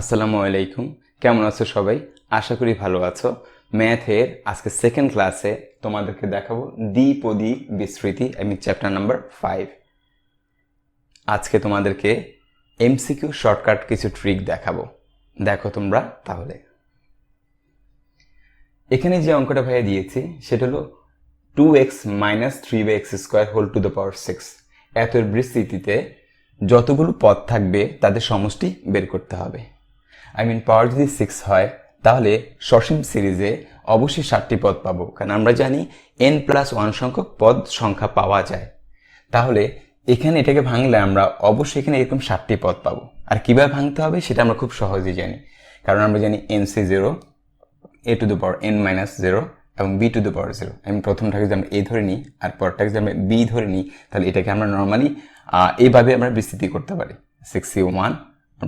আসসালামু আলাইকুম। কেমন আছো সবাই? আশা করি ভালো আছো। ম্যাথের আজকে সেকেন্ড ক্লাসে তোমাদেরকে দেখাবো দ্বিপদী বিস্তৃতি আমি চ্যাপ্টার নাম্বার ফাইভ আজকে তোমাদেরকে এমসিকিউ শর্টকাট কিছু ট্রিক দেখাবো। দেখো তোমরা তাহলে। এখানে যে অঙ্কটা ভাইয়া দিয়েছি, সেটা হলো two x minus three by x square whole to the power six এতের বিস্তৃতিতে যতগুলো পদ থাকবে, তাদের সমষ্টি বের করতে হবে। আই মিন পাওয়ার যদি সিক্স হয়, তাহলে সসীম সিরিজে অবশ্যই ষাটটি পদ পাবো। কারণ আমরা জানি এন প্লাস ওয়ান সংখ্যক পদ সংখ্যা পাওয়া যায়। তাহলে এখানে এটাকে ভাঙলে আমরা অবশ্যই এখানে এরকম ষাটটি পদ পাবো। আর কীভাবে ভাঙতে হবে সেটা আমরা খুব সহজেই জানি। কারণ আমরা জানি n c zero a to the power n minus zero এবং b to the power zero আমি প্রথমটাকে যদি আমরা এ ধরে নিই আর পরটাকে যদি আমরা বি ধরে নিই, তাহলে এটাকে আমরা নর্মালি এইভাবে আমরা বিস্তৃতি করতে পারি। সিক্স সি ওয়ান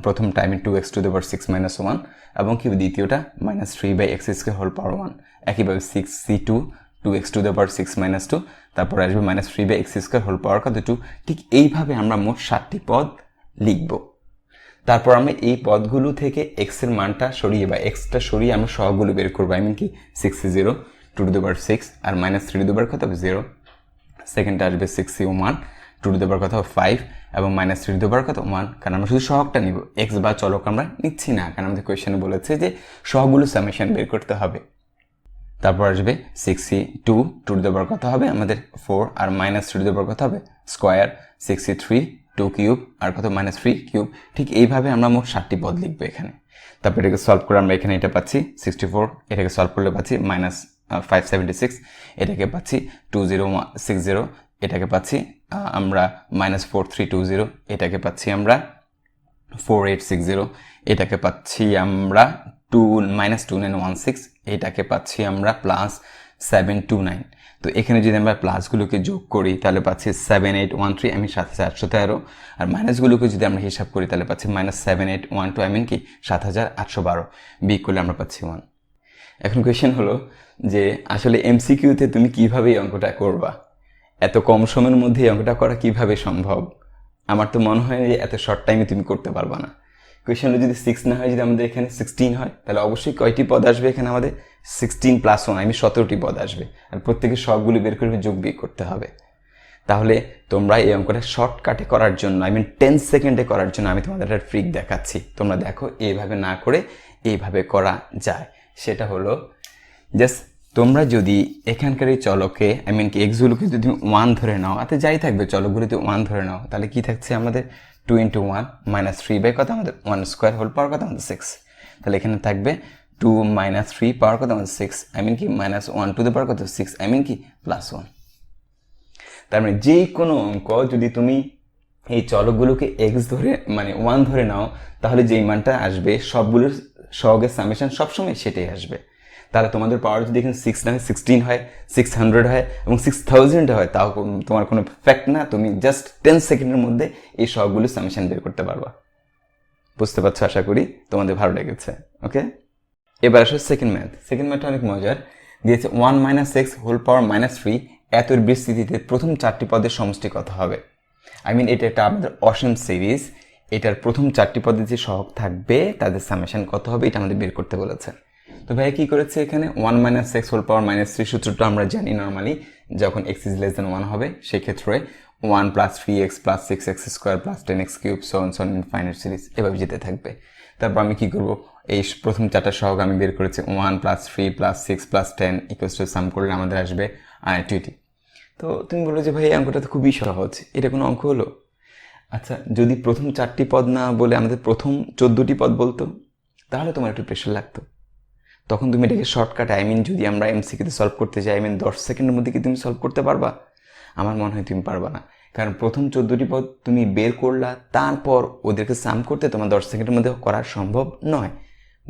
প্রথম টাইমে two x to the power six minus one এবং কি দ্বিতীয়টা? Minus three by x square whole power one একইভাবে six C two two x to the power six minus two তারপর আসবে minus three by x square whole power কত? Two ঠিক এইভাবে আমরা মোট সাতটি পদ লিখব। তারপর আমরা এই পদগুলো থেকে এক্সের মানটা সরিয়ে বা এক্সটা সরিয়ে আমরা সহগুলো বের করব। আই মিন কি? সিক্স জিরো টু টু দুবার সিক্স আর মাইনাস থ্রি দুবার কত? হবে জিরো সেকেন্ডটা আসবে six U one two two দুবার হবে ফাইভ এবং মাইনাস থ্রি দুবার কথা ওয়ান কারণ আমরা শুধু সহগটা নিব। এক্স বা চলক আমরা নিচ্ছি না, কারণ আমাদের কোয়েশনে বলেছে যে সহগুলো সামেশন বের করতে হবে। তারপর আসবে সিক্স সি টু টু দেবার কথা হবে? আমাদের ফোর আর মাইনাস থ্রি দেবার কথা হবে? Square six C three two cube আর কত? মাইনাস থ্রি কিউব ঠিক এইভাবে আমরা মোট ষাটটি পদ লিখব এখানে। তারপর এটাকে সলভ করে আমরা এখানে এটা পাচ্ছি সিক্সটি ফোর এটাকে সলভ করলে পাচ্ছি মাইনাস ফাইভ সেভেন্টি সিক্স এটাকে পাচ্ছি টু জিরো সিক্স জিরো এটাকে পাচ্ছি আমরা minus four three two zero এটাকে পাচ্ছি আমরা ফোর এইট সিক্স জিরো এটাকে পাচ্ছি আমরা two minus two nine one six এটাকে পাচ্ছি আমরা প্লাস সেভেন টু নাইন তো এখানে যদি আমরা প্লাসগুলোকে যোগ করি, তাহলে পাচ্ছি সেভেন এইট ওয়ান থ্রি আমি সাত হাজার আটশো তেরো। আর মাইনাসগুলোকে যদি আমরা হিসাব করি, তাহলে পাচ্ছি minus seven eight one two I mean কি সাত হাজার আটশো বারো। বিক করলে আমরা পাচ্ছি ওয়ান এখন কোয়েশ্চেন হলো যে, আসলে এমসিকিউতে তুমি কীভাবে এই অঙ্কটা করবা? এত কম সময়ের মধ্যে এই অঙ্কটা করা কীভাবে সম্ভব? আমার তো মনে হয় যে এত শর্ট টাইমে তুমি করতে পারবা না। কোয়েশ্চেন হলো যদি সিক্স না হয়, যদি আমাদের এখানে সিক্সটিন হয়, তাহলে অবশ্যই কয়টি পদ আসবে এখানে আমাদের? সিক্সটিন প্লাস ওয়ান আমি সতেরোটি পদ আসবে। আর প্রত্যেকে সবগুলি বের করবে, যোগ বিয়োগ করতে হবে। তাহলে তোমরা এই অঙ্কটা শর্টকাটে করার জন্য আই মিন টেন সেকেন্ডে করার জন্য আমি তোমাদের একটা ট্রিক দেখাচ্ছি। তোমরা দেখো, এইভাবে না করে এইভাবে করা যায়। সেটা হলো জাস্ট তোমরা যদি এখানকার এই চলকে আই মিন কি এক্সগুলোকে যদি ওয়ান ধরে নাও তাতে যাই থাকবে চলকগুলোতে ওয়ান ধরে নাও, তাহলে কি থাকছে আমাদের? Two into one minus three by কত? আমাদের ওয়ান স্কোয়ার হোল পাওয়ার কত? আমাদের সিক্স তাহলে এখানে থাকবে টু মাইনাস থ্রি পাওয়ার কত? আমাদের সিক্স আই মিন কি minus one to the power কত? সিক্স আই মিন কি প্লাস ওয়ান তার মানে যে কোনো অঙ্ক যদি তুমি এই চলকগুলোকে এক্স ধরে মানে ওয়ান ধরে নাও, তাহলে যেই মানটা আসবে, সবগুলোর সহগের সামেশন সবসময় সেটাই আসবে। তাহলে তোমাদের পাওয়ার যদি এখানে সিক্স না সিক্সটিন হয় সিক্স হান্ড্রেড হয় এবং সিক্স থাউজেন্ড হয়, তাও তোমার কোনো ফ্যাক্ট না। তুমি জাস্ট টেন সেকেন্ডের মধ্যে এই সবগুলো সামেশন বের করতে পারবা। বুঝতে পারছ? আশা করি তোমাদের ভালো লেগেছে। ওকে এবার আসো সেকেন্ড ম্যাথ সেকেন্ড ম্যাথটা অনেক মজার। দিয়েছে one minus x whole power minus three এতর বিস্তৃতিতে প্রথম চারটি পদের সমষ্টি কত হবে? আই মিন এটা একটা আমাদের অসীম সিরিজ এটার প্রথম চারটি পদে যে সহগ থাকবে, তাদের সামেশন কত হবে, এটা আমাদের বের করতে বলেছে। তো ভাইয়া কি করেছে এখানে? One minus x whole power minus three সূত্রটা আমরা জানি নর্মালি যখন x is less than one হবে, সেক্ষেত্রে one plus three x plus six x square plus ten x cube so on so on infinite series এভাবে যেতে থাকবে। তারপর আমি কি করব? এই প্রথম চারটা সহগ আমি বের করেছি one plus three plus six plus ten equals to sum করলে আমাদের আসবে টোয়েন্টি তো তুমি বলো যে ভাই, এই অঙ্কটা তো খুবই সহজ, এটা কোনো অঙ্ক হলো? আচ্ছা যদি প্রথম চারটি পদ না বলে আমাদের প্রথম চোদ্দোটি পদ বলতো, তাহলে তোমার একটু প্রেশার লাগতো। তখন তুমি এটাকে শর্টকাট আই মিন যদি আমরা এমসিকিতে সলভ করতে চাই আই মিন দশ সেকেন্ডের মধ্যে কি তুমি সলভ করতে পারবা? আমার মনে হয় তুমি পারবা না। কারণ প্রথম চোদ্দোটি পদ তুমি বের করলা, তারপর ওদেরকে সাম করতে তোমার দশ সেকেন্ডের মধ্যে করা সম্ভব নয়।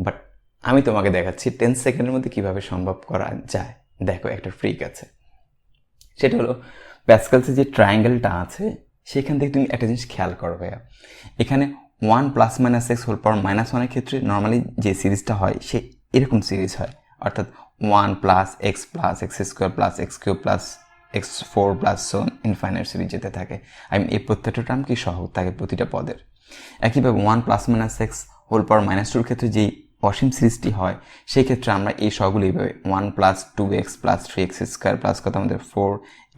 বাট আমি তোমাকে দেখাচ্ছি টেন সেকেন্ডের মধ্যে কীভাবে সম্ভব করা যায়। দেখো, একটা ফ্রিক আছে। সেটা হলো প্যাসকালসে যে ট্রায়াঙ্গেলটা আছে, সেখান থেকে তুমি একটা জিনিস খেয়াল করো ভাইয়া। এখানে one plus minus x whole power minus ওয়ানের ক্ষেত্রে নর্মালি যে সিরিজটা হয়, সে এরকম সিরিজ হয়। অর্থাৎ one plus x plus x square plus x cube plus x four plus so on infinite series যেতে থাকে। আই মিন এই প্রত্যেকটা টার্ম কি সহগ? থাকে প্রতিটা পদের। একইভাবে one plus minus x whole power minus টুর ক্ষেত্রে যেই অসীম সিরিজটি হয়, সেই ক্ষেত্রে আমরা এই সহগুলো এইভাবে one plus two x plus three x square plus কত? আমাদের four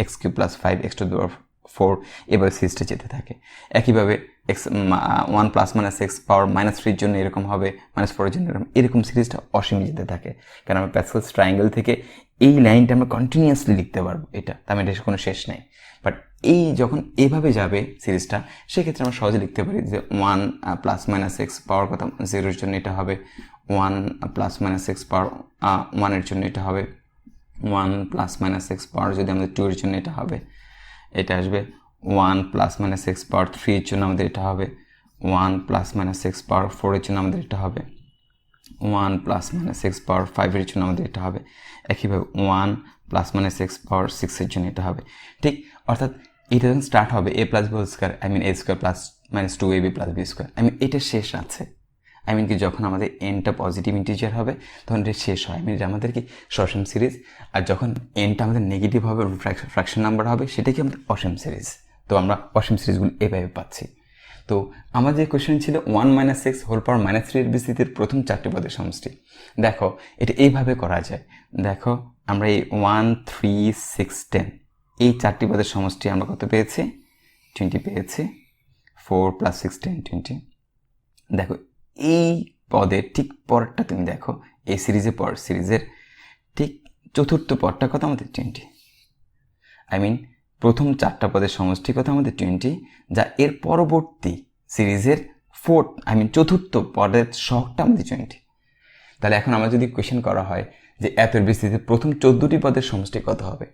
x cube plus five x to দেওয়ার ফোর এভাবে সিরিজটা যেতে থাকে। একইভাবে x one plus minus x power minus থ্রির জন্য এরকম হবে মাইনাস ফোরের জন্য এরকম এরকম সিরিজটা অসীম যেতে থাকে। কারণ আমরা প্যাসকেলস ট্রায়াঙ্গেল থেকে এই লাইনটা আমরা কন্টিনিউয়াসলি লিখতে পারব, এটা। তার মানে কোনো শেষ নেই। বাট এই যখন এভাবে যাবে সিরিজটা, সেক্ষেত্রে আমরা সহজে লিখতে পারি যে one plus minus x power কথা জিরোর জন্য এটা হবে। One plus minus x power ওয়ানের জন্য এটা হবে। One plus minus x power যদি আমাদের টু এর জন্য এটা হবে। এটা আসবে one plus minus x power থ্রির জন্য আমাদের এটা হবে one plus minus x power ফোরের জন্য আমাদের এটা হবে one plus minus x power ফাইভের জন্য আমাদের এটা হবে একইভাবে one plus minus x power সিক্সের জন্য এটা হবে ঠিক? অর্থাৎ এটা যখন স্টার্ট হবে a plus b square I mean a square plus minus two a b plus b square I mean এটা শেষ আছে। আই মিন কি যখন আমাদের এনটা পজিটিভ ইন্টিজার হবে, তখন এটা শেষ হয়। আই মিন এটা আমাদের কি সসীম সিরিজ আর যখন এনটা আমাদের নেগেটিভ হবে ফ্র্যাকশন নাম্বার হবে, সেটা কি আমাদের অসম সিরিজ তো আমরা অসম সিরিজগুলো এভাবে পাচ্ছি। তো আমাদের যে কোয়েশ্চেন ছিল one minus six whole power minus three এর বিস্তৃতির প্রথম চারটি পদের সমষ্টি। দেখো, এটা এইভাবে করা যায়। দেখো, আমরা এই ওয়ান থ্রি সিক্স টেন এই চারটি পদের সমষ্টি আমরা কত পেয়েছি? টোয়েন্টি পেয়েছি। Four plus six ten twenty দেখো এই পদের ঠিক পরেরটা তুমি দেখো এই সিরিজে পর সিরিজের ঠিক চতুর্থ পদটা কত আমাদের টোয়েন্টি আই মিন প্রথম চারটা পদের সমষ্টি কথা আমাদের টোয়েন্টি যা এর পরবর্তী সিরিজের ফোর্থ আই মিন চতুর্থ পদের শখটা আমাদের টোয়েন্টি তাহলে এখন আমার যদি কোয়েশ্চেন করা হয় যে এতের বিস্তৃতিতে প্রথম চোদ্দোটি পদের সমষ্টি কত হবে?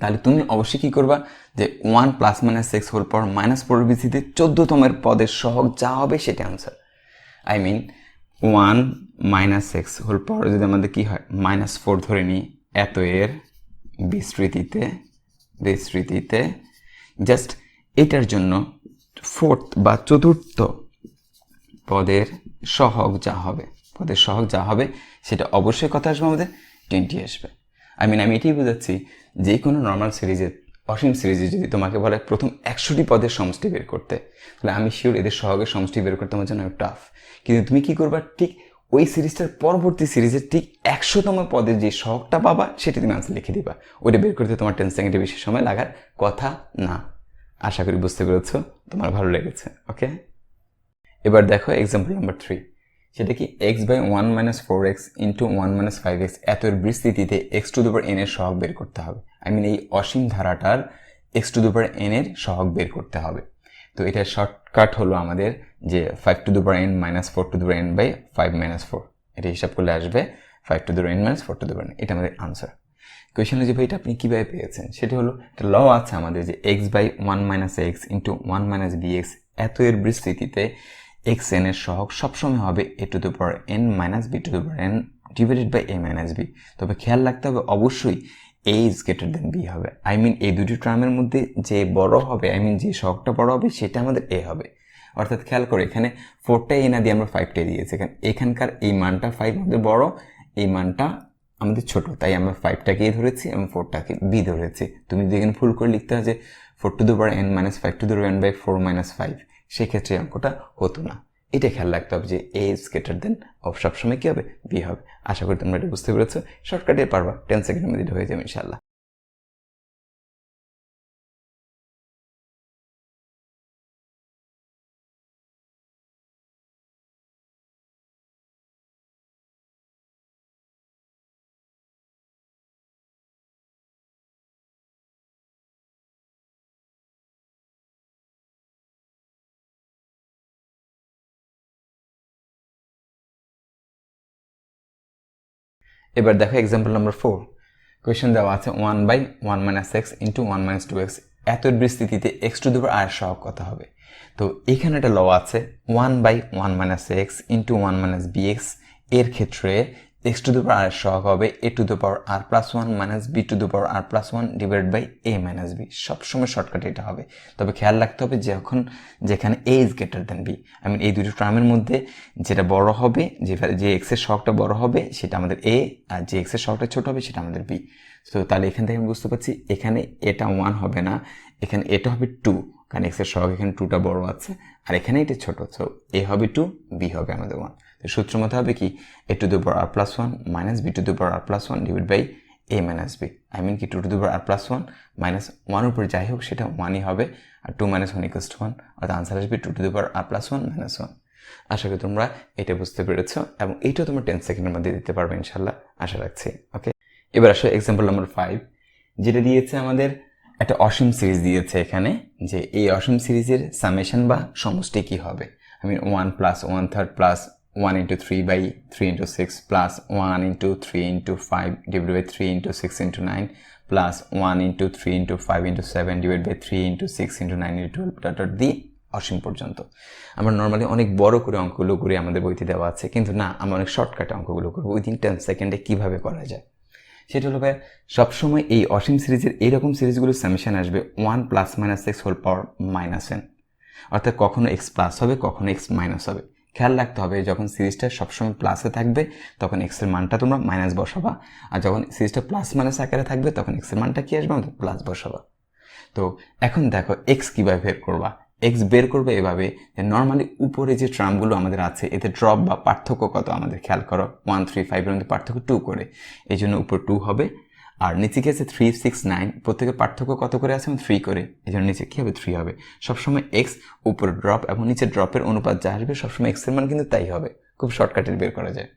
তাহলে তুমি অবশ্যই কী করবা যে one plus minus six whole পর মাইনাস ফোর বিস্তৃতিতে চোদ্দতমের পদের সহগ যা হবে সেটা answer I mean one minus x whole পর যদি আমাদের কী হয় মাইনাস ফোর ধরে নিই, এত এর বিস্তৃতিতে বিস্তৃতিতে জাস্ট এটার জন্য ফোর্থ বা চতুর্থ পদের সহগ যা হবে, পদের সহগ যা হবে, সেটা অবশ্যই কথা আসবে আমাদের? টোয়েন্টি আসবে। আই মিন আমি এটাই বোঝাচ্ছি যে কোনো নর্মাল সিরিজে অসীম সিরিজে যদি তোমাকে বলে প্রথম একশোটি পদের সমষ্টি বের করতে, তাহলে আমি শিওর এদের সহগের সমষ্টি বের করতে আমার জন্য টাফ কিন্তু তুমি কি করবা? ঠিক ওই সিরিজটার পরবর্তী সিরিজের ঠিক একশোতম পদের যে সহগটা পাবা, সেটা তুমি আনসার লিখে দিবা। ওইটা বের করতে তোমার টেন সেকেন্ডের বেশি সময় লাগার কথা না। আশা করি বুঝতে পেরেছ, তোমার ভালো লেগেছে ওকে এবার দেখো এক্সাম্পল নাম্বার থ্রি সেটা কি x by one minus four x into one minus five x এত বিস্তৃতিতে এক্স টু দুবার এন এর সহগ বের করতে হবে। আই মিন এই অসীম ধারাটার এক্স টু দুবার এন এর সহগ বের করতে হবে। তো এটার শর্টকাট হলো আমাদের যে ফাইভ টু দুবার এন মাইনাস ফোর টু দুবার n by five minus four এটা হিসাব করলে আসবে ফাইভ টু দুবার এন মাইনাস ফোর টু দুবার এন এটা আমাদের আনসার কোয়েশনে যে ভাই এটা আপনি কীভাবে পেয়েছেন? সেটি হলো, একটা ল আছে আমাদের যে x by one minus x into one minus b x এত এর বিস্তৃতিতে এক্স এন এর সহগ সবসময় হবে a to power n minus b to power n divided by a minus b তবে খেয়াল রাখতে হবে অবশ্যই a is greater than b হবে। আই মিন এই দুটি টার্মের মধ্যে যে বড় হবে আই মিন যে শখটা বড় হবে, সেটা আমাদের এ হবে। অর্থাৎ খেয়াল করে, এখানে ফোরটা এ না দিয়ে আমরা ফাইভটা দিয়েছি। এখানে এখানকার এই মানটা ফাইভ আমাদের বড়, এই মানটা আমাদের ছোট। তাই আমরা ফাইভটাকে এ ধরেছি, এবং ফোরটাকে বি ধরেছি। তুমি যদি এখানে ফুল করে লিখতে হয় যে four to the power n minus five to the n by four minus five সেক্ষেত্রে অঙ্কটা হতো না। এটা খেয়াল রাখতে হবে যে a is greater than of সবসময় কী হবে? বি হবে। আশা করি তোমরা এটা বুঝতে পেরেছ। শর্টকাটে পারবা। টেন সেকেন্ডের মধ্যে হয়ে যাবে ইনশাল্লাহ এবার দেখো এক্সাম্পল নাম্বার ফোর কোয়েশন দেওয়া আছে one by one minus x into one minus two x এত বিস্তৃতিতে এক্স টু দুপুর আর সহগ কথা হবে? তো এখানে একটা ল আছে one by one minus x into one minus b এক্সের ক্ষেত্রে x to the power r সহগ হবে a to the power r plus one minus b to the power r plus one divide by a minus b সবসময় shortcut এটা হবে। তবে খেয়াল রাখতে হবে যখন যেখানে a is greater than b I mean এই দুটো টার্মের মধ্যে যেটা বড় হবে, যে যে এক্সের শখটা বড় হবে, সেটা আমাদের এ আর যে এক্সের শখটা ছোট হবে, সেটা আমাদের বি তো তাহলে এখান থেকে আমি বুঝতে পারছি, এখানে এটা ওয়ান হবে না, এখানে এটা হবে টু কারণ এক্সের সহগ এখানে টুটা বড় আছে, আর এখানে এটা ছোট সো এ হবে টু বি হবে আমাদের ওয়ান তো সূত্র মতো হবে কি a to power r plus one minus b to power r plus one divide by a minus b I mean কি two to power r plus one minus one উপর যাই হোক, সেটা ওয়ানই হবে, আর two minus one equals to one অর্থাৎ answer আসবে two to power r plus one minus one আশা করি তোমরা এটা বুঝতে পেরেছ, এবং এইটাও তোমরা টেন সেকেন্ডের মধ্যে দিতে পারবে ইনশাল্লাহ। আশা রাখছি ওকে এবার আসো এক্সাম্পল নাম্বার ফাইভ যেটা দিয়েছে আমাদের একটা অসীম সিরিজ দিয়েছে এখানে যে এই অসীম সিরিজের সামেশন বা সমষ্টি কি হবে? আমি one plus one third plus one into three by three into six plus one into three into five divide by three into six into nine plus one into three into five into seven divide by three into six into nine into twelve dot dot দিয়ে অসীম পর্যন্ত। আমরা normally অনেক বড় করে অঙ্কগুলো করে আমাদের বইতে দেওয়া আছে, কিন্তু না, আমরা অনেক শর্টকাটে অঙ্কগুলো করব। উইদিন টেন সেকেন্ডে কীভাবে করা যায়? সেটা হলো ভাই সবসময় এই অসীম সিরিজের এইরকম সিরিজগুলোর সামেশন আসবে one plus minus x whole power minus n অর্থাৎ কখনো এক্স প্লাস হবে, কখনো এক্স মাইনাস হবে। খেয়াল রাখতে হবে, যখন সিরিজটা সবসময় প্লাসে থাকবে, তখন এক্সের মানটা তোমরা মাইনাস বসাবা। আর যখন সিরিজটা প্লাস মাইনাস আকারে থাকবে, তখন এক্সের মানটা কী আসবে? আমাদের প্লাস বসাবা। তো এখন দেখো এক্স কীভাবে বের করবা? এক্স বের করবে এভাবে যে নর্মালি উপরে যে ট্রামগুলো আমাদের আছে, এতে ড্রপ বা পার্থক্য কত আমাদের খেয়াল করো? ওয়ান থ্রি ফাইভের মধ্যে পার্থক্য টু করে। এই জন্য উপর টু হবে। আর নিচে কি আছে? থ্রি সিক্স নাইন প্রত্যেকের পার্থক্য কত করে আছে? থ্রি করে। এই জন্য নিচে কী হবে? থ্রি হবে। সবসময় এক্স উপরে ড্রপ এবং নিচে ড্রপের অনুপাত যা আসবে, সবসময় এক্সের মান কিন্তু তাই হবে। খুব শর্টকাটে বের করা যায়।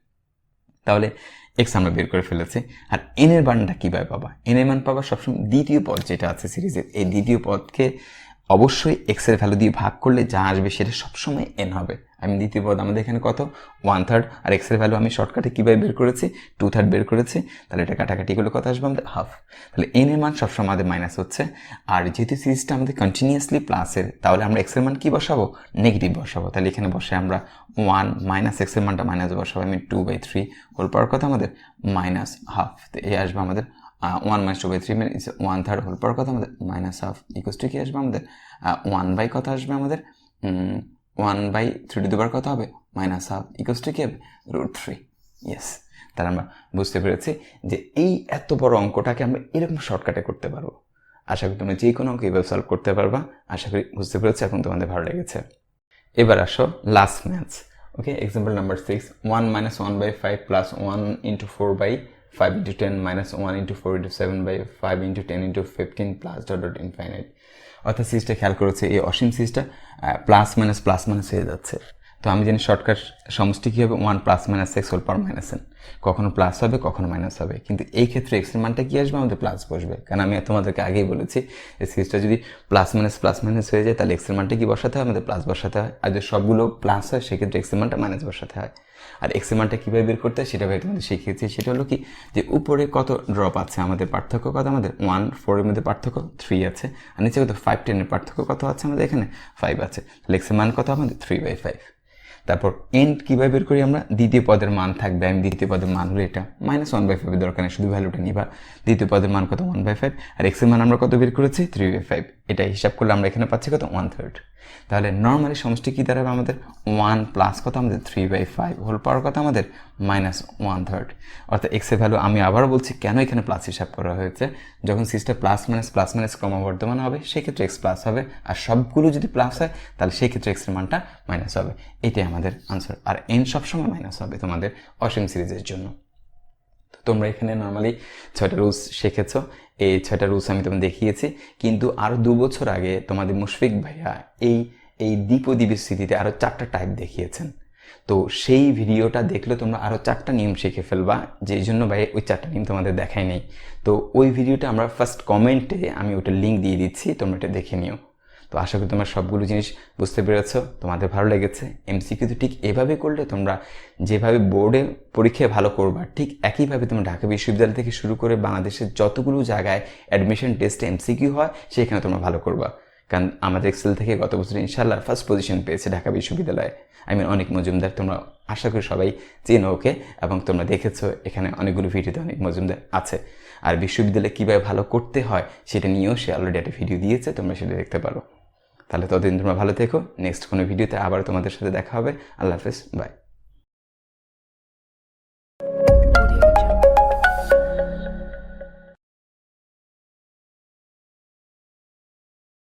তাহলে এক্স আমরা বের করে ফেলেছি। আর এনের মানটা কীভাবে পাবা? এনের মান পাবা সবসময় দ্বিতীয় পদ যেটা আছে সিরিজের এই দ্বিতীয় পদকে অবশ্যই এক্সের ভ্যালু দিয়ে ভাগ করলে যা আসবে সেটা সবসময় এন হবে। আমি দ্বিতীয় পদ, আমাদের এখানে কত? ওয়ান থার্ড আর এক্সের ভ্যালু আমি শর্টকাটে কীভাবে বের করেছি? টু থার্ড বের করেছি। তাহলে এটা কাটাকাটি করলে কত আসবে আমাদের? হাফ তাহলে এন এর মান সবসময় আমাদের মাইনাস হচ্ছে। আর যেহেতু সিরিজটা আমাদের কন্টিনিউয়াসলি প্লাসের তাহলে আমরা এক্সের মান কী বসাবো? নেগেটিভ বসাবো। তাহলে এখানে বসে আমরা ওয়ান মাইনাস এক্সের মানটা মাইনাস বসাবো। আমি two by three whole power কথা আমাদের? মাইনাস হাফ তো এই আসবে আমাদের one minus two by three minute one third whole power কথা আমাদের? মাইনাস হাফ ইকুয়াস টু কি আসবে আমাদের? ওয়ান বাই কত আসবে আমাদের? ওয়ান বাই থ্রি টু দুবার কত হবে? মাইনাস হাফ ইকুয়াস টু কি হবে? রুট থ্রি ইয়েস তাহলে আমরা বুঝতে পেরেছি যে এই এত বড় অঙ্কটাকে আমরা এরকম শর্টকাটে করতে পারব। আশা করি তোমরা যে কোনো অঙ্ক এইভাবে সলভ করতে পারবা। আশা করি বুঝতে পেরেছি এখন তোমাদের ভালো লেগেছে। এবার আসো last maths okay example number six one minus one by five plus one into four by five into ten minus one into four into seven by five into ten into fifteen plus dot dot infinite অর্থাৎ সিরিজটা খেয়াল করেছে এই অসীম সিরিজটা plus minus plus minus হয়ে যাচ্ছে। তো আমি জানি শর্টকাট সমষ্টি কী হবে? One plus minus x whole power minus n কখনো প্লাস হবে, কখনো মাইনাস হবে। কিন্তু এই ক্ষেত্রে এক্সের মানটা কী আসবে? আমাদের প্লাস বসবে। কারণ আমি তোমাদেরকে আগেই বলেছি যে সিরিজটা যদি প্লাস মাইনাস প্লাস মাইনাস হয়ে যায়, তাহলে এক্সের মানটা কি বসাতে হয়? আমাদের প্লাস বসাতে হয়। আর যদি সবগুলো প্লাস হয়, সেক্ষেত্রে এক্সের মানটা মাইনাস বসাতে হয়। আর এক্সের মানটা কীভাবে বের করতে হয় সেটা ভাই তোমাদের শিখিয়েছি। সেটা হলো কি, যে উপরে কত ড্রপ আছে আমাদের পার্থক্য কত? আমাদের ওয়ান ফোরের মধ্যে পার্থক্য থ্রি আছে। আর নিচে কত? ফাইভ টেনের পার্থক্য কত আছে আমাদের এখানে? ফাইভ আছে। তাহলে মান কত? আমাদের থ্রি বাই ফাইভ তারপর এন্ড কীভাবে বের করি আমরা? দ্বিতীয় পদের মান থাকবে। আমি দ্বিতীয় পদের মান হলো এটা। মাইনাস ওয়ান বাই ফাইভের দরকার নেই, শুধু ভ্যালুটা নিবা। দ্বিতীয় পদের মান কত? ওয়ান বাই ফাইভ আর এক্সের মান আমরা কত বের করেছি? থ্রি বাই ফাইভ এটা হিসাব করলে আমরা এখানে পাচ্ছি কত? ওয়ান থার্ড তাহলে নর্মালি সমষ্টি কী দাঁড়াবে আমাদের? ওয়ান প্লাস কত? আমাদের three by five whole power কত? আমাদের মাইনাস ওয়ান থার্ড অর্থাৎ এক্সের ভ্যালু আমি আবারও বলছি কেন এখানে প্লাস হিসাব করা হয়েছে? যখন system plus minus plus minus ক্রমবর্ধমান হবে, সেক্ষেত্রে এক্স প্লাস হবে। আর সবগুলো যদি প্লাস হয়, তাহলে সেই ক্ষেত্রে এক্সের মানটা মাইনাস হবে। এটাই আমাদের আনসার আর এন সবসময় মাইনাস হবে তোমাদের অসীম সিরিজের জন্য। তোমরা এখানে নর্মালি ছয়টা রুলস শিখেছ। এই ছয়টা রুলস আমি তোমাদের দেখিয়েছি। কিন্তু আরও দু বছর আগে তোমাদের মুশফিক ভাইয়া এই এই দ্বীপদ্বীপের স্থিতিতে আরও চারটা টাইপ দেখিয়েছেন। তো সেই ভিডিওটা দেখলে তোমরা আরও চারটা নিয়ম শিখে ফেলবা যেই জন্য ভাই ওই চারটা নিয়ম তোমাদের দেখাই নেই। তো ওই ভিডিওটা আমরা ফার্স্ট কমেন্টে আমি ওটা লিঙ্ক দিয়ে দিচ্ছি, তোমরা এটা দেখে নিও। তো আশা করি তোমরা সবগুলো জিনিস বুঝতে পেরেছ। তোমাদের ভালো লেগেছে। এমসিকিউ তো ঠিক এভাবে করলে তোমরা যেভাবে বোর্ডে পরীক্ষায় ভালো করবা, ঠিক একইভাবে তোমরা ঢাকা বিশ্ববিদ্যালয় থেকে শুরু করে বাংলাদেশের যতগুলো জায়গায় অ্যাডমিশন টেস্টে এমসিকিউ হয়, সেখানে তোমরা ভালো করবা। কারণ আমাদের এক্সেল থেকে গত বছর ইনশাল্লাহ ফার্স্ট পজিশন পেয়েছে ঢাকা বিশ্ববিদ্যালয়ে। আই মিন অনেক মজুমদার তোমরা, আশা করি সবাই চেনো ওকে এবং তোমরা দেখেছ, এখানে অনেকগুলো ভিডিওতে অনেক মজুমদার আছে। আর বিশ্ববিদ্যালয়ে কীভাবে ভালো করতে হয়, সেটা নিয়েও সে অলরেডি একটা ভিডিও দিয়েছে, তোমরা সেটা দেখতে পারো। তাহলে ততদিন তোমরা ভালো থেকো। নেক্সট কোনো ভিডিওতে আবার তোমাদের সাথে দেখা হবে। আল্লাহ হাফেজ। বাই